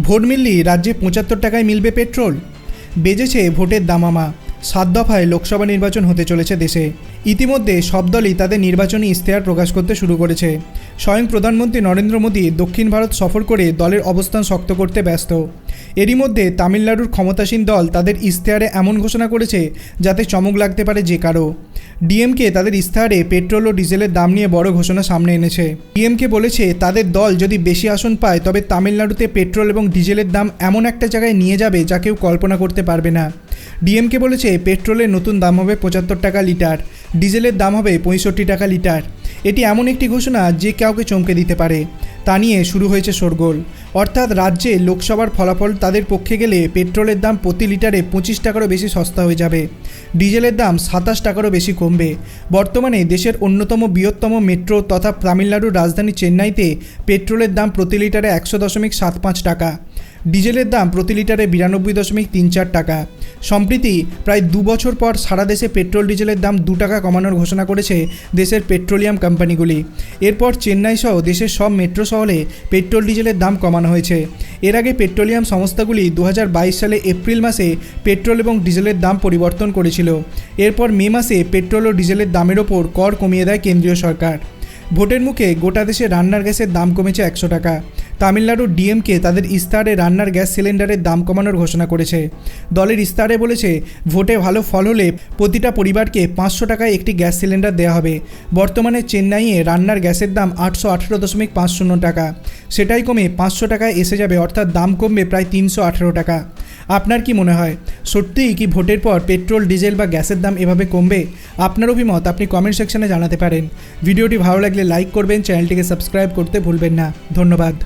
Vote মিললি রাজ্যে পঁচাত্তর টাকায় মিলবে পেট্রোল। বেজেছে ভোটের দামামা। সাত দফায় লোকসভা নির্বাচন হতে চলেছে দেশে। ইতিমধ্যে সব দলই তাদের নির্বাচনী ইশতেহার প্রকাশ করতে শুরু করেছে। স্বয়ং প্রধানমন্ত্রী নরেন্দ্র মোদী দক্ষিণ ভারত সফর করে দলের অবস্থান শক্ত করতে ব্যস্ত। এরই মধ্যে তামিলনাড়ুর ক্ষমতাসীন দল তাদের ইশতেহারে এমন ঘোষণা করেছে যাতে চমক লাগতে পারে যে কারও। ডিএমকে তাদের ইশতেহারে পেট্রোল ও ডিজেলের দাম নিয়ে বড় ঘোষণা সামনে এনেছে। ডিএমকে বলেছে, তাদের দল যদি বেশি আসন পায়, তবে তামিলনাড়ুতে পেট্রোল এবং ডিজেলের দাম এমন একটা জায়গায় নিয়ে যাবে যা কেউ কল্পনা করতে পারবে না। ডিএমকে বলেছে, পেট্রোলের নতুন দাম হবে পঁচাত্তর টাকা লিটার। ডিজেলের দাম হবে পঁয়ষট্টি টাকা লিটার। এটি এমন একটি ঘোষণা যে কাউকে চমকে দিতে পারে। তা নিয়ে শুরু হয়েছে শোরগোল। অর্থাৎ রাজ্যে লোকসভার ফলাফল তাদের পক্ষে গেলে পেট্রোলের দাম প্রতি লিটারে পঁচিশ টাকারও বেশি সস্তা হয়ে যাবে। ডিজেলের দাম সাতাশ টাকারও বেশি কমবে। বর্তমানে দেশের অন্যতম বৃহত্তম মেট্রো তথা তামিলনাড়ুর রাজধানী চেন্নাইতে পেট্রোলের দাম প্রতি লিটারে একশো দশমিক সাত পাঁচ টাকা। ডিজেলের দাম প্রতি লিটারে বিরানব্বই দশমিক তিন চার টাকা। সম্প্রতি প্রায় দু বছর পর সারা দেশে পেট্রোল ডিজেলের দাম দু টাকা কমানোর ঘোষণা করেছে দেশের পেট্রোলিয়াম কোম্পানিগুলি। এরপর চেন্নাই সহ দেশের সব মেট্রো শহরে পেট্রোল ডিজেলের দাম কমানো হয়েছে। এর আগে পেট্রোলিয়াম সংস্থাগুলি দু হাজার বাইশ সালে এপ্রিল মাসে পেট্রোল এবং ডিজেলের দাম পরিবর্তন করেছিল। এরপর মে মাসে পেট্রোল ও ডিজেলের দামের ওপর কর কমিয়ে দেয় কেন্দ্রীয় সরকার। ভোটের মুখে গোটা দেশে রান্নার গ্যাসের দাম কমেছে একশো টাকা। তামিলনাড়ুর ডিএমকে তাদের ইস্তারে রান্নার গ্যাস সিলিন্ডারের দাম কমানোর ঘোষণা করেছে। দলের ইস্তারে বলেছে, ভোটে ভালো ফল হলে প্রতিটা পরিবারকে পাঁচশো টাকায় একটি গ্যাস সিলিন্ডার দেওয়া হবে। বর্তমানে চেন্নাইয়ে রান্নার গ্যাসের দাম আটশো আঠেরো দশমিক পাঁচ শূন্য টাকা। সেটাই কমে পাঁচশো টাকায় এসে যাবে, অর্থাৎ দাম কমবে প্রায় তিনশো আঠেরো টাকা। আপনার কি মনে হয়? সত্যিই কি ভোটের পর পেট্রোল, ডিজেল বা গ্যাসের দাম এভাবে কমবে? আপনার অভিমত আপনি কমেন্ট সেকশনে জানাতে পারেন। ভিডিওটি ভালো লাগলে লাইক করবেন, চ্যানেলটিকে সাবস্ক্রাইব করতে ভুলবেন না। ধন্যবাদ।